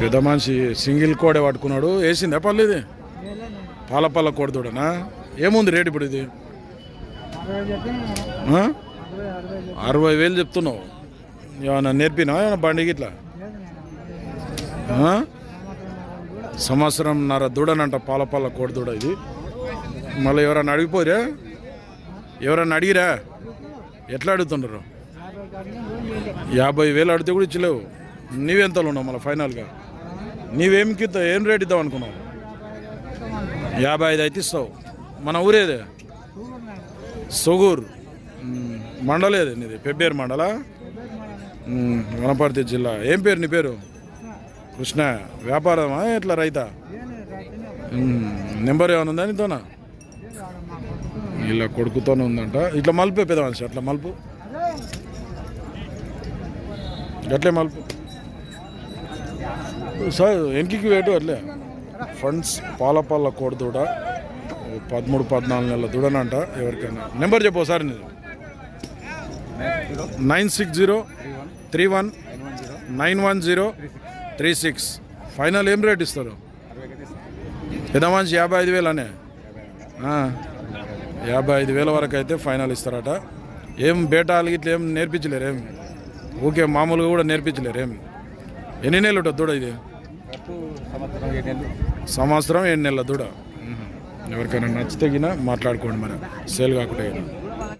పెద్ద మనిషి సింగిల్ కోడే పట్టుకున్నాడు. వేసిందా పళ్ళు ఇది? పాల పాల కోడి దూడనా ఏముంది రేటు ఇప్పుడు ఇది? అరవై వేలు చెప్తున్నావు. ఏమన్నా నేర్పినా? ఏమన్నా బండికి ఇట్లా సంవత్సరం నర దూడనంట పాల పాల కోడి దూడ ఇది. మళ్ళీ ఎవరన్నా అడిగిపోరా ఎవరన్నా అడిగిరా? ఎట్లా అడుగుతున్నారు యాభై వేలు అడిగితే కూడా ఇచ్చలేవు. నీవెంతలో ఉన్నావు మళ్ళీ ఫైనల్గా? నీవేం కింద ఏం రేట్ ఇద్దాం అనుకున్నావు? యాభై ఐదు అయితే ఇస్తావు. మన ఊరేదే సొగూరు. మ్, మండలేదే నీది? పెబ్బేరు మండల? వనపర్తి జిల్లా. ఏం పేరు నీ పేరు? కృష్ణ. వ్యాపారమా? ఎట్లా రైతా? నెంబర్ ఏమైనా ఉందా నీతోనా? ఇలా కొడుకుతోనే ఉందంట. ఇట్లా మలుపు పెద్ద మనిషి అట్లా మలుపు? ఎట్లే మలుపు. సార్ వెనక్కి వేటు అట్లే. ఫండ్స్ పాల పాల కోడి దూడ ఓ పదమూడు పద్నాలుగు నెలల దూడనంట ఎవరికైనా. నెంబర్ చెప్పు sir nine six zero three one nine one zero three six final ఏం రేట్ ఇస్తారు? పెద్ద యాభై ఐదు వేలు అనే. యాభై ఐదు వేల వరకు అయితే ఫైనల్ ఇస్తారట. ఏం బేటాలు ఇట్లా ఏం నేర్పించలేరు ఏం ఓకే మామూలుగా కూడా నేర్పించలేరు ఏం ఎన్ని నెలలు ఉంటుంది దూడ ఇది? సంవత్సరం ఏడు నెలల? దూడ. ఎవరికైనా నచ్చితే గిన మాట్లాడుకోండి మరి. సేల్ కాకుండా